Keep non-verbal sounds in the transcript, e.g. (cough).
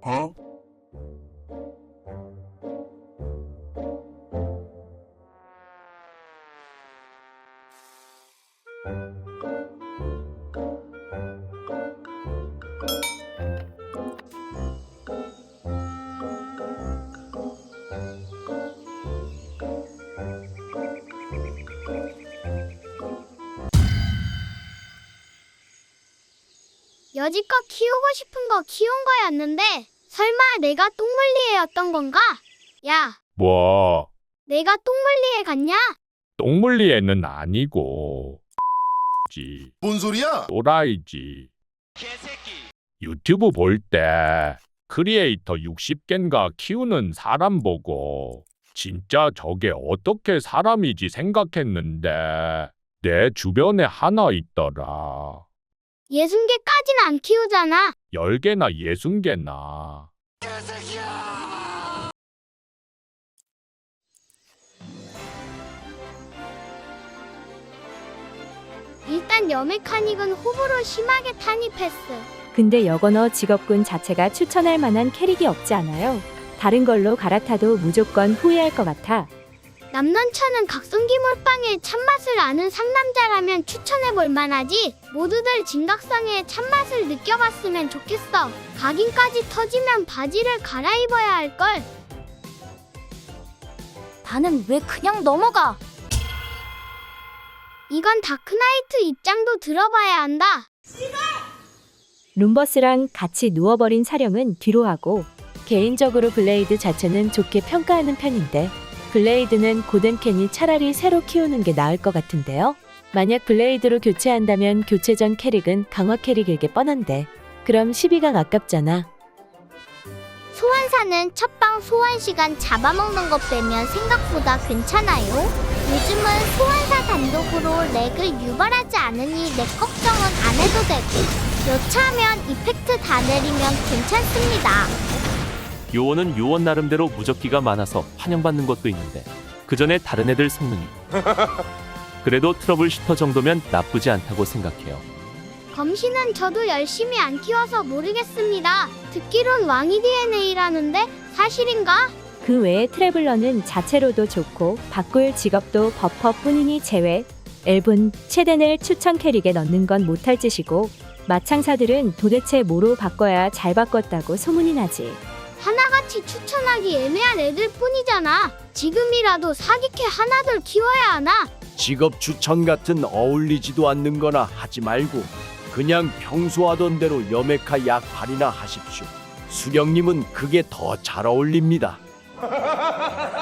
啊。 여지껏 키우고 싶은 거 키운 거였는데 설마 내가 똥물리애였던 건가? 야, 뭐, 내가 똥물리애 같냐? 똥물리에는 아니고, 지, 뭔 소리야? 또라이지. 유튜브 볼 때 크리에이터 60개인가 키우는 사람 보고 진짜 저게 어떻게 사람이지 생각했는데 내 주변에 하나 있더라. 예순 개까진 안 키우잖아. 10개나 60개나. 일단 여메카닉은 호불호 심하게 탄입했어. 근데 여건어 직업군 자체가 추천할 만한 캐릭이 없지 않아요? 다른 걸로 갈아타도 무조건 후회할 것 같아. 남넌천은 각성기 몰빵의 참맛을 아는 상남자라면 추천해볼 만하지. 모두들 진각성의 참맛을 느껴봤으면 좋겠어. 각인까지 터지면 바지를 갈아입어야 할걸. 나는 왜 그냥 넘어가? 이건 다크나이트 입장도 들어봐야 한다. 룸버스랑 같이 누워버린 사령은 뒤로 하고 개인적으로 블레이드 자체는 좋게 평가하는 편인데 블레이드는 고든캔이 차라리 새로 키우는 게 나을 것 같은데요. 만약 블레이드로 교체한다면 교체 전 캐릭은 강화 캐릭일 게 뻔한데 그럼 12강 아깝잖아. 소환사는 첫방 소환 시간 잡아먹는 것 빼면 생각보다 괜찮아요. 요즘은 소환사 단독으로 렉을 유발하지 않으니 렉 걱정은 안 해도 되고 여차하면 이펙트 다 내리면 괜찮습니다. 요원은 요원 나름대로 무적기가 많아서 환영받는 것도 있는데 그 전에 다른 애들 성능이 (laughs) 그래도 트러블 슈터 정도면 나쁘지 않다고 생각해요. 검신은 저도 열심히 안 키워서 모르겠습니다. 듣기론 왕이 DNA라는데 사실인가? 그 외에 트래블러는 자체로도 좋고 바꿀 직업도 버퍼뿐이니 제외. 앨분 체덴을 추천 캐릭에 넣는 건 못할 짓이고 마창사들은 도대체 뭐로 바꿔야 잘 바꿨다고 소문이 나지. 하나같이 추천하기 애매한 애들 뿐이잖아. 지금이라도 사기캐 하나들 키워야 하나? 직업 추천 같은 어울리지도 않는 거나 하지 말고 그냥 평소 하던 대로 여메카 약 할인이나 하십시오. 수령님은 그게 더 잘 어울립니다. (laughs)